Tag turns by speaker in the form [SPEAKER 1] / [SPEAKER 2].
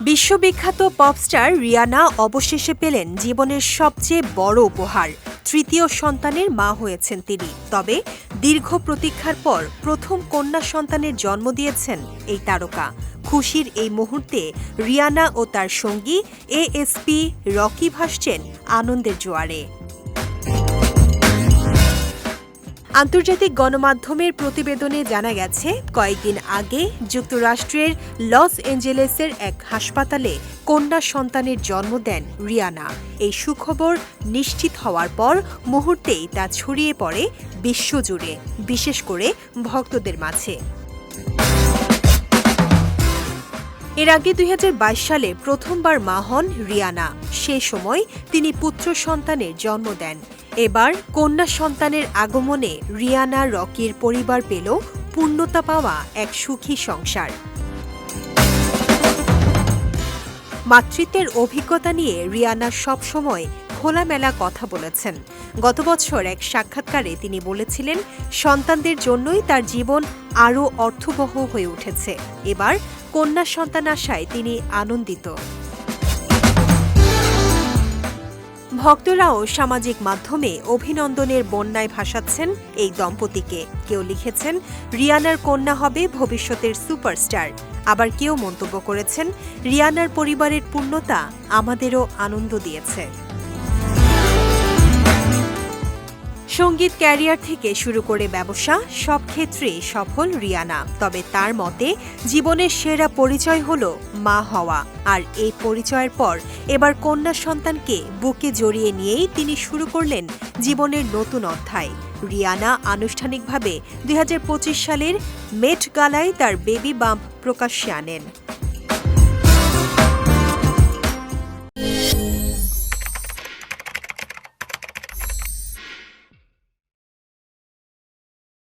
[SPEAKER 1] বিশ্ববিখ্যাত pop star Rihanna অবশেষে পেলেন জীবনের সবচেয়ে বড় উপহার। তৃতীয় সন্তানের মা হয়েছেন তিনি। তবে দীর্ঘ প্রতীক্ষার পর প্রথম কন্যা সন্তানের জন্ম দিয়েছেন এই তারকা। খুশির এই মুহূর্তে রিয়ানা ও তার সঙ্গী এএসপি রকি ভাসছেন আনন্দের জোয়ারে। আন্তর্জাতিক গণমাধ্যমের প্রতিবেদনে জানা গেছে, কয়েকদিন আগে যুক্তরাষ্ট্রের লস এঞ্জেলেসের এক হাসপাতালে কন্যা সন্তানের জন্ম দেন রিয়ানা। এই সুখবর নিশ্চিত হওয়ার পর মুহূর্তেই তা ছড়িয়ে পড়ে বিশ্বজুড়ে, বিশেষ করে ভক্তদের মাঝে। এর আগে দুই হাজার বাইশ সালে প্রথমবার মা হন রিয়ানা। সে সময় তিনি পুত্র সন্তানের জন্ম দেন। এবার কন্যা সন্তানের আগমনে রিয়ানা রকির পরিবার পেল পূর্ণতা পাওয়া এক সুখী সংসার। মাতৃত্বের অভিজ্ঞতা নিয়ে রিয়ানা সবসময় খোলামেলা কথা বলেছেন। গত বছর এক সাক্ষাৎকারে তিনি বলেছিলেন, সন্তানদের জন্যই তার জীবন আরও অর্থবহ হয়ে উঠেছে। এবার কন্যা সন্তান আসায় তিনি আনন্দিত। ভক্তরাও সামাজিক মাধ্যমে অভিনন্দনের বন্যায় ভাসাচ্ছেন এই দম্পতিকে। কেউ লিখেছেন, রিয়ানার কন্যা হবে ভবিষ্যতের সুপারস্টার। আবার কেউ মন্তব্য করেছেন, রিয়ানার পরিবারের পূর্ণতা আমাদেরও আনন্দ দিয়েছে। সংগীত ক্যারিয়ার থেকে শুরু করে ব্যবসা, সব ক্ষেত্রেই সফল রিয়ানা। তবে তার মতে, জীবনের সেরা পরিচয় হল মা হওয়া। আর এই পরিচয়ের পর এবার কন্যা সন্তানকে বুকে জড়িয়ে নিয়েই তিনি শুরু করলেন জীবনের নতুন অধ্যায়। রিয়ানা আনুষ্ঠানিকভাবে দুই হাজার পঁচিশ সালের মেট গালায় তার বেবি বাম্প প্রকাশ্যে আনেন।